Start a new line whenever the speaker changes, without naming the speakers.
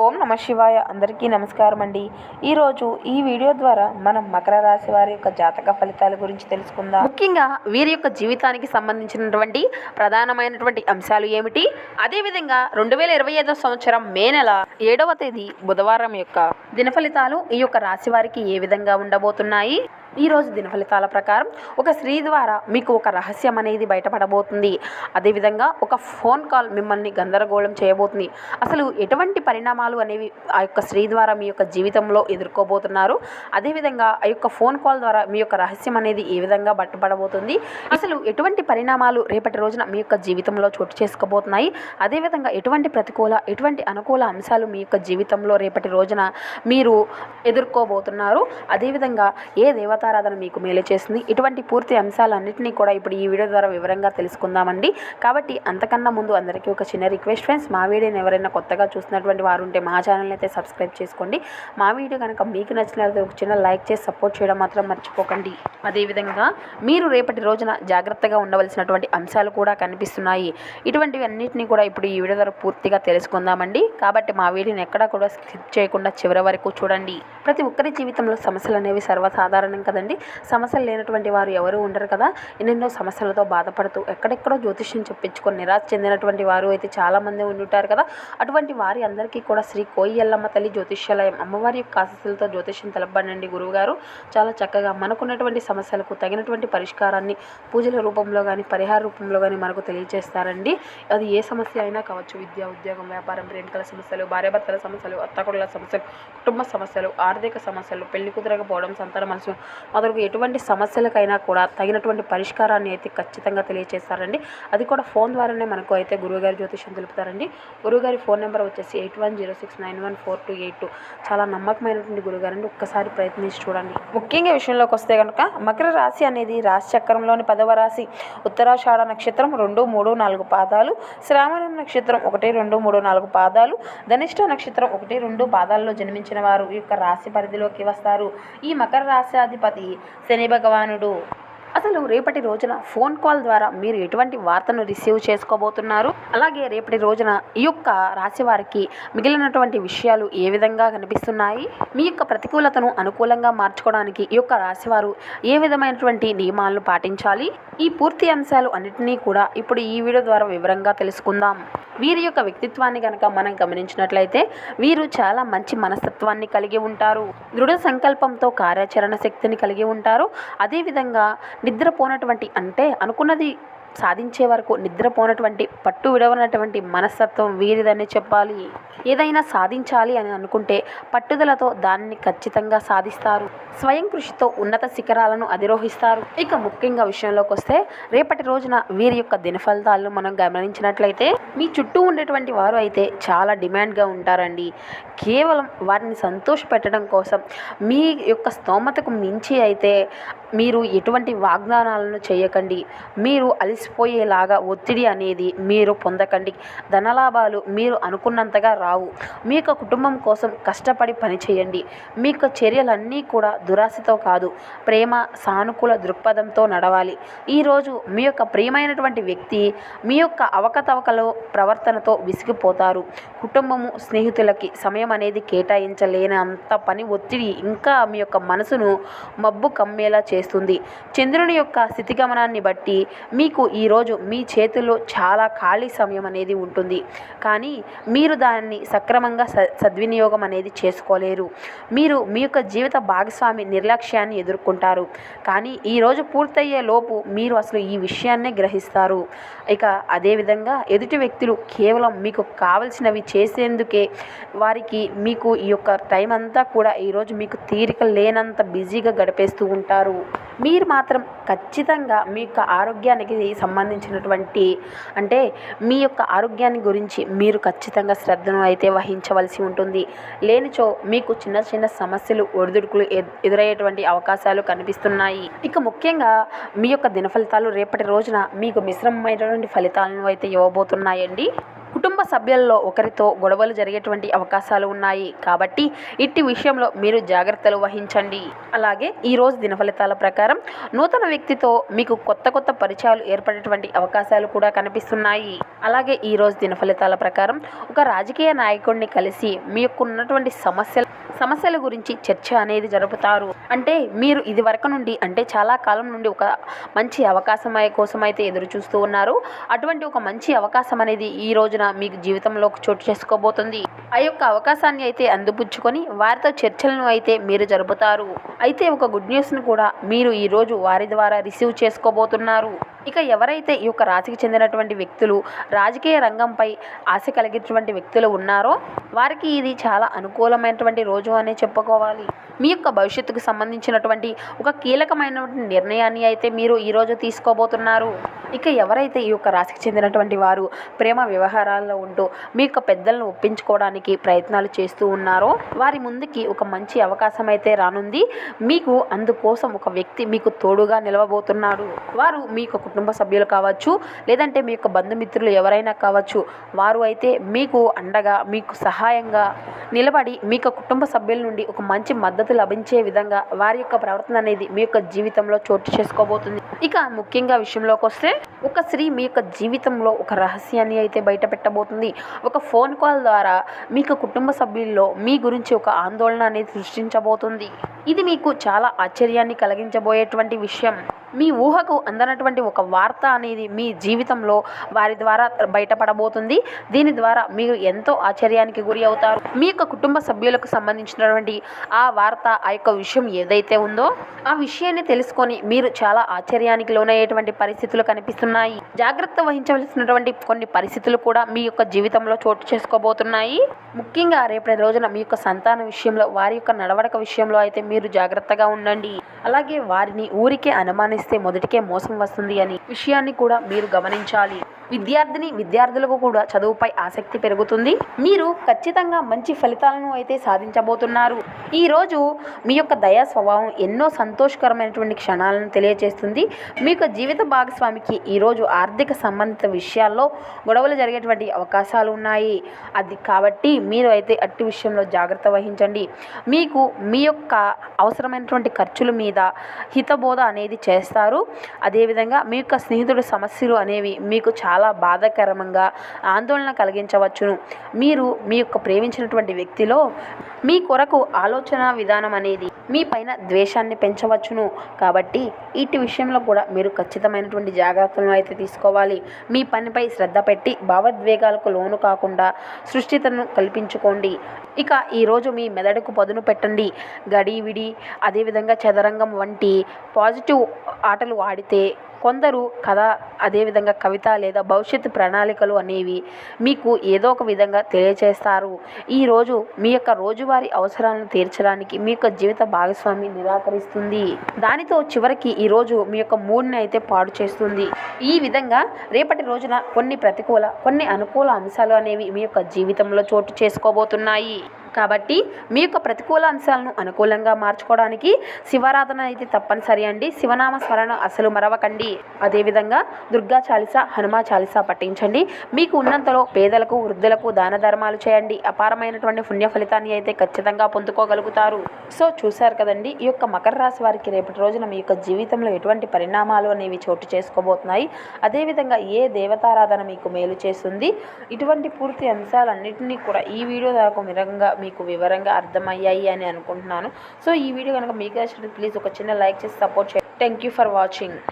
ఓం నమ శివాయ. అందరికీ నమస్కారం అండి. ఈరోజు ఈ వీడియో ద్వారా మనం మకర రాశి వారి యొక్క జాతక ఫలితాల గురించి తెలుసుకుందాం. ముఖ్యంగా వీరి యొక్క జీవితానికి సంబంధించినటువంటి ప్రధానమైనటువంటి అంశాలు ఏమిటి? అదేవిధంగా రెండు వేల ఇరవై ఐదో సంవత్సరం మే నెల ఏడవ తేదీ బుధవారం యొక్క దిన ఫలితాలు ఈ యొక్క రాశి వారికి ఏ విధంగా ఉండబోతున్నాయి? ఈ రోజు దిన ఫలితాల ప్రకారం ఒక స్త్రీ ద్వారా మీకు ఒక రహస్యం అనేది బయటపడబోతుంది. అదేవిధంగా ఒక ఫోన్ కాల్ మిమ్మల్ని గందరగోళం చేయబోతుంది. అసలు ఎటువంటి పరిణామాలు అనేవి ఆ యొక్క స్త్రీ ద్వారా మీ యొక్క జీవితంలో ఎదుర్కోబోతున్నారు? అదేవిధంగా ఆ యొక్క ఫోన్ కాల్ ద్వారా మీ యొక్క రహస్యం అనేది ఏ విధంగా బట్టపడబోతుంది అసలు ఎటువంటి పరిణామాలు రేపటి రోజున మీ యొక్క జీవితంలో చోటు చేసుకోబోతున్నాయి? అదేవిధంగా ఎటువంటి ప్రతికూల ఎటువంటి అనుకూల అంశాలు మీ యొక్క జీవితంలో రేపటి రోజున మీరు ఎదుర్కోబోతున్నారు? అదేవిధంగా ఏ దేవత దేవతారాధన మీకు మేలు చేస్తుంది. ఇటువంటి పూర్తి అంశాలన్నింటినీ కూడా ఇప్పుడు ఈ వీడియో ద్వారా వివరంగా తెలుసుకుందామండి. కాబట్టి అంతకన్నా ముందు అందరికీ ఒక చిన్న రిక్వెస్ట్ ఫ్రెండ్స్ మా వీడియోని ఎవరైనా కొత్తగా చూసినటువంటి వారు ఉంటే మా ఛానల్ని అయితే సబ్స్క్రైబ్ చేసుకోండి. మా వీడియో కనుక మీకు నచ్చినట్లయితే ఒక చిన్న లైక్ చేసి సపోర్ట్ చేయడం మాత్రం మర్చిపోకండి. అదేవిధంగా మీరు రేపటి రోజున జాగ్రత్తగా ఉండవలసినటువంటి అంశాలు కూడా కనిపిస్తున్నాయి. ఇటువంటివి అన్నింటినీ కూడా ఇప్పుడు ఈ వీడియో ద్వారా పూర్తిగా తెలుసుకుందామండి. కాబట్టి మా వీడియోని ఎక్కడా కూడా స్కిప్ చేయకుండా చివరి వరకు చూడండి. ప్రతి ఒక్కరి జీవితంలో సమస్యలు అనేవి సర్వసాధారణంగా కదండి. సమస్యలు లేనటువంటి వారు ఎవరు ఉండరు కదా. ఎన్నెన్నో సమస్యలతో బాధపడుతూ ఎక్కడెక్కడో జ్యోతిష్యం చెప్పించుకొని నిరాశ చెందినటువంటి వారు అయితే చాలామంది ఉండుంటారు కదా. అటువంటి వారి అందరికీ కూడా శ్రీ కోయ్యల్లమ్మ తల్లి జ్యోతిష్యాలయం అమ్మవారి యొక్క ఆశస్సులతో జ్యోతిష్యం తెలపండి గురువుగారు. చాలా చక్కగా మనకున్నటువంటి సమస్యలకు తగినటువంటి పరిష్కారాన్ని పూజల రూపంలో కానీ పరిహార రూపంలో కానీ మనకు తెలియజేస్తారండి. అది ఏ సమస్య అయినా కావచ్చు విద్య ఉద్యోగం వ్యాపారం ప్రేమికల సమస్యలు భార్యాభర్తల సమస్యలు అత్తకొడల సమస్యలు కుటుంబ సమస్యలు ఆర్థిక సమస్యలు పెళ్ళి కుదరకపోవడం సంతాన మనసు అతనికి ఎటువంటి సమస్యలకైనా కూడా తగినటువంటి పరిష్కారాన్ని అయితే ఖచ్చితంగా తెలియజేస్తారండి అది కూడా ఫోన్ ద్వారానే మనకు అయితే గురువుగారి జ్యోతిష్యం తెలుపుతారండి. గురువుగారి ఫోన్ నెంబర్ వచ్చేసి eight one zero six nine one four two eight two. చాలా నమ్మకమైనటువంటి గురుగారండి ఒక్కసారి ప్రయత్నించి చూడండి. ముఖ్యంగా విషయంలోకి వస్తే కనుక మకర రాశి అనేది రాశి చక్రంలోని పదవ రాశి. ఉత్తరాషాఢ నక్షత్రం రెండు మూడు నాలుగు పాదాలు. శ్రావణ నక్షత్రం ఒకటి రెండు మూడు నాలుగు పాదాలు. ధనిష్ట నక్షత్రం ఒకటి రెండు పాదాల్లో జన్మించిన వారు ఈ యొక్క రాశి పరిధిలోకి వస్తారు. ఈ మకర రాశి శని భగవానుడు. అసలు రేపటి రోజున ఫోన్ కాల్ ద్వారా మీరు ఎటువంటి వార్తను రిసీవ్ చేసుకోబోతున్నారు? అలాగే రేపటి రోజున ఈ యొక్క రాశి వారికి మిగిలినటువంటి విషయాలు ఏ విధంగా కనిపిస్తున్నాయి? మీ యొక్క ప్రతికూలతను అనుకూలంగా మార్చుకోవడానికి ఈ యొక్క రాశివారు ఏ విధమైనటువంటి నియమాలను పాటించాలి? ఈ పూర్తి అంశాలు అన్నిటినీ కూడా ఇప్పుడు ఈ వీడియో ద్వారా వివరంగా తెలుసుకుందాం. వీరి యొక్క వ్యక్తిత్వాన్ని కనుక మనం గమనించినట్లయితే వీరు చాలా మంచి మనస్తత్వాన్ని కలిగి ఉంటారు. దృఢ సంకల్పంతో కార్యాచరణ శక్తిని కలిగి ఉంటారు. అదేవిధంగా నిద్రపోనటువంటి అంటే అనుకున్నది సాధించే వరకు నిద్రపోనటువంటి పట్టు విడవనటువంటి మనస్తత్వం వీరిదని చెప్పాలి. ఏదైనా సాధించాలి అని అనుకుంటే పట్టుదలతో దాన్ని ఖచ్చితంగా సాధిస్తారు. స్వయం కృషితో ఉన్నత శిఖరాలను అధిరోహిస్తారు. ఇక ముఖ్యంగా విషయంలోకి వస్తే రేపటి రోజున వీరి యొక్క దినఫలితాలను మనం గమనించినట్లయితే మీ చుట్టూ ఉండేటువంటి వారు అయితే చాలా డిమాండ్గా ఉంటారండి. కేవలం వారిని సంతోషపెట్టడం కోసం మీ యొక్క స్తోమతకు మించి అయితే మీరు ఎటువంటి వాగ్దానాలను చేయకండి. మీరు అలసిపోయేలాగా ఒత్తిడి అనేది మీరు పొందకండి. ధనలాభాలు మీరు అనుకున్నంతగా రావు. మీ యొక్క కుటుంబం కోసం కష్టపడి పనిచేయండి. మీ యొక్క చర్యలన్నీ కూడా దురాశతో కాదు ప్రేమ సానుకూల దృక్పథంతో నడవాలి. ఈరోజు మీ యొక్క ప్రియమైనటువంటి వ్యక్తి మీ యొక్క అవకతవకలో ప్రవర్తనతో విసిగిపోతారు. కుటుంబము స్నేహితులకి సమయం అనేది కేటాయించలేనంత పని ఒత్తిడి ఇంకా మీ యొక్క మనసును మబ్బు కమ్మేలా చేస్తుంది. చంద్రుని యొక్క స్థితిగమనాన్ని బట్టి మీకు ఈరోజు మీ చేతిలో చాలా ఖాళీ సమయం అనేది ఉంటుంది. కానీ మీరు దాన్ని సక్రమంగా స సద్వినియోగం అనేది చేసుకోలేరు. మీరు మీ యొక్క జీవిత భాగస్వామి నిర్లక్ష్యాన్ని ఎదుర్కొంటారు. కానీ ఈరోజు పూర్తయ్యే లోపు మీరు అసలు ఈ విషయాన్నే గ్రహిస్తారు. ఇక అదేవిధంగా ఎదుటి వ్యక్తులు కేవలం మీకు కావలసినవి చేసేందుకే వారికి మీకు ఈ యొక్క టైం అంతా కూడా ఈరోజు మీకు తీరిక లేనంత బిజీగా గడిపేస్తూ ఉంటారు. మీరు మాత్రం ఖచ్చితంగా మీ యొక్క ఆరోగ్యానికి సంబంధించినటువంటి అంటే మీ యొక్క ఆరోగ్యాన్ని గురించి మీరు ఖచ్చితంగా శ్రద్ధను అయితే వహించవలసి ఉంటుంది. లేనిచో మీకు చిన్న చిన్న సమస్యలు ఒడిదుడుకులు ఎదురయ్యేటువంటి అవకాశాలు కనిపిస్తున్నాయి. ఇక ముఖ్యంగా మీ యొక్క దిన ఫలితాలు రేపటి రోజున మీకు మిశ్రమమైనటువంటి ఫలితాలను అయితే ఇవ్వబోతున్నాయండి. కుటుంబ సభ్యుల్లో ఒకరితో గొడవలు జరిగేటువంటి అవకాశాలు ఉన్నాయి. కాబట్టి ఇట్టి విషయంలో మీరు జాగ్రత్తలు వహించండి. అలాగే ఈ రోజు దిన ఫలితాల ప్రకారం నూతన వ్యక్తితో మీకు కొత్త కొత్త పరిచయాలు ఏర్పడేటువంటి అవకాశాలు కూడా కనిపిస్తున్నాయి. అలాగే ఈ రోజు దిన ఫలితాల ప్రకారం ఒక రాజకీయ నాయకుడిని కలిసి మీ యొక్క ఉన్నటువంటి సమస్యల సమస్యల గురించి చర్చ అనేది జరుపుతారు. అంటే మీరు ఇది వరకు నుండి అంటే చాలా కాలం నుండి ఒక మంచి అవకాశం కోసం అయితే ఎదురు చూస్తూ ఉన్నారు. అటువంటి ఒక మంచి అవకాశం అనేది ఈ రోజున మీకు జీవితంలో చోటు చేసుకోబోతుంది. ఆ యొక్క అవకాశాన్ని అయితే అందిపుచ్చుకొని వారితో చర్చలను అయితే మీరు జరుపుతారు. అయితే ఒక గుడ్ న్యూస్ను కూడా మీరు ఈరోజు వారి ద్వారా రిసీవ్ చేసుకోబోతున్నారు. ఇక ఎవరైతే ఈ యొక్క రాశికి చెందినటువంటి వ్యక్తులు రాజకీయ రంగంపై ఆశ కలిగినటువంటి వ్యక్తులు ఉన్నారో వారికి ఇది చాలా అనుకూలమైనటువంటి రోజు అనే చెప్పుకోవాలి. మీ యొక్క భవిష్యత్తుకు సంబంధించినటువంటి ఒక కీలకమైనటువంటి నిర్ణయాన్ని అయితే మీరు ఈరోజు తీసుకోబోతున్నారు. ఇక ఎవరైతే ఈ యొక్క రాశికి చెందినటువంటి వారు ప్రేమ వ్యవహారాల్లో ఉంటూ మీ యొక్క పెద్దలను ఒప్పించుకోవడానికి ప్రయత్నాలు చేస్తూ ఉన్నారో వారి ముందుకి ఒక మంచి అవకాశం అయితే రానుంది. మీకు అందుకోసం ఒక వ్యక్తి మీకు తోడుగా నిలవబోతున్నాడు. వారు మీకు కుటుంబ సభ్యులు కావచ్చు లేదంటే మీ యొక్క బంధుమిత్రులు ఎవరైనా కావచ్చు వారు అయితే మీకు అండగా మీకు సహాయంగా నిలబడి మీ యొక్క కుటుంబ సభ్యుల నుండి ఒక మంచి మద్దతు లభించే విధంగా వారి యొక్క ప్రవర్తన అనేది మీ యొక్క జీవితంలో చోటు చేసుకోబోతుంది. ఇక ముఖ్యంగా విషయంలోకి వస్తే ఒక స్త్రీ మీ యొక్క జీవితంలో ఒక రహస్యాన్ని అయితే బయట పెట్టబోతుంది ఒక ఫోన్ కాల్ ద్వారా మీ యొక్క కుటుంబ సభ్యుల్లో మీ గురించి ఒక ఆందోళన అనేది సృష్టించబోతుంది. ఇది మీకు చాలా ఆశ్చర్యాన్ని కలిగించబోయేటువంటి విషయం. మీ ఊహకు అందనటువంటి ఒక వార్త అనేది మీ జీవితంలో వారి ద్వారా బయటపడబోతుంది. దీని ద్వారా మీరు ఎంతో ఆశ్చర్యానికి గురి అవుతారు. మీ యొక్క కుటుంబ సభ్యులకు సంబంధించినటువంటి ఆ వార్త ఆ యొక్క విషయం ఏదైతే ఉందో ఆ విషయాన్ని తెలుసుకొని మీరు చాలా ఆశ్చర్యానికి లోనయ్యేటువంటి పరిస్థితులు కనిపిస్తున్నాయి. జాగ్రత్త వహించవలసినటువంటి కొన్ని పరిస్థితులు కూడా మీ యొక్క జీవితంలో చోటు చేసుకోబోతున్నాయి. ముఖ్యంగా రేపటి రోజున మీ యొక్క సంతాన విషయంలో వారి యొక్క నడవడక విషయంలో అయితే మీరు జాగ్రత్తగా ఉండండి. అలాగే వారిని ఊరికే అనుమానిస్తే మొదటికే మోసం వస్తుంది అని విషయాన్ని కూడా మీరు గమనించాలి. విద్యార్థిని విద్యార్థులకు కూడా చదువుపై ఆసక్తి పెరుగుతుంది. మీరు ఖచ్చితంగా మంచి ఫలితాలను అయితే సాధించబోతున్నారు. ఈరోజు మీ యొక్క దయా స్వభావం ఎన్నో సంతోషకరమైనటువంటి క్షణాలను తెలియజేస్తుంది మీ యొక్క జీవిత భాగస్వామికి ఈరోజు ఆర్థిక సంబంధిత విషయాల్లో గొడవలు జరిగేటువంటి అవకాశాలు ఉన్నాయి. అది కాబట్టి మీరు అయితే అట్టి విషయంలో జాగ్రత్త వహించండి. మీకు మీ యొక్క అవసరమైనటువంటి ఖర్చుల మీద హితబోధ అనేది చేస్తారు అదేవిధంగా మీ యొక్క స్నేహితుడి సమస్యలు అనేవి మీకు చాలా బాధాకరంగా ఆందోళన కలిగించవచ్చును. మీరు మీ యొక్క ప్రేమించినటువంటి వ్యక్తిలో మీ కొరకు ఆలోచన విధానం అనేది మీ పైన ద్వేషాన్ని పెంచవచ్చును. కాబట్టి ఇటు విషయంలో కూడా మీరు ఖచ్చితమైనటువంటి జాగ్రత్తలను అయితే తీసుకోవాలి. మీ పనిపై శ్రద్ధ పెట్టి భావోద్వేగాలకు లోను కాకుండా సృష్టితను కల్పించుకోండి. ఇక ఈరోజు మీ మెదడుకు పదును పెట్టండి. గడివిడి అదేవిధంగా చదరంగం వంటి పాజిటివ్ ఆటలు ఆడితే కొందరు కథ అదేవిధంగా కవిత లేదా భవిష్యత్తు ప్రణాళికలు అనేవి మీకు ఏదో ఒక విధంగా తెలియచేస్తారు. ఈరోజు మీ యొక్క రోజువారీ అవసరాలను తీర్చడానికి మీ యొక్క జీవిత భాగస్వామి నిరాకరిస్తుంది. దానితో చివరికి ఈరోజు మీ యొక్క మూడ్ని అయితే పాడు చేస్తుంది. ఈ విధంగా రేపటి రోజున కొన్ని ప్రతికూల కొన్ని అనుకూల అంశాలు అనేవి మీ యొక్క జీవితంలో చోటు చేసుకోబోతున్నాయి. కాబట్టి మీ యొక్క ప్రతికూల అంశాలను అనుకూలంగా మార్చుకోవడానికి శివారాధన అయితే తప్పనిసరి అండి. శివనామ స్మరణ అసలు మరవకండి. అదేవిధంగా దుర్గా చాలీస హనుమా చాలీస పఠించండి. మీకు ఉన్నంతలో పేదలకు వృద్ధులకు దాన ధర్మాలు చేయండి. అపారమైనటువంటి పుణ్య ఫలితాన్ని అయితే ఖచ్చితంగా పొందుకోగలుగుతారు. సో చూశారు కదండి ఈ యొక్క మకర రాశి వారికి రేపటి రోజున మీ యొక్క జీవితంలో ఎటువంటి పరిణామాలు అనేవి చోటు చేసుకోబోతున్నాయి. అదేవిధంగా ఏ దేవతారాధన మీకు మేలు చేస్తుంది? ఇటువంటి పూర్తి అంశాలన్నింటినీ కూడా ఈ వీడియో దాకా విధంగా మీకు వివరంగా అర్థమయ్యాయి అని అనుకుంటున్నాను. సో ఈ వీడియో కనుక మీకు నచ్చినట్టు ప్లీజ్ ఒక చిన్న లైక్ చేసి సపోర్ట్ చేయండి. Thank you for watching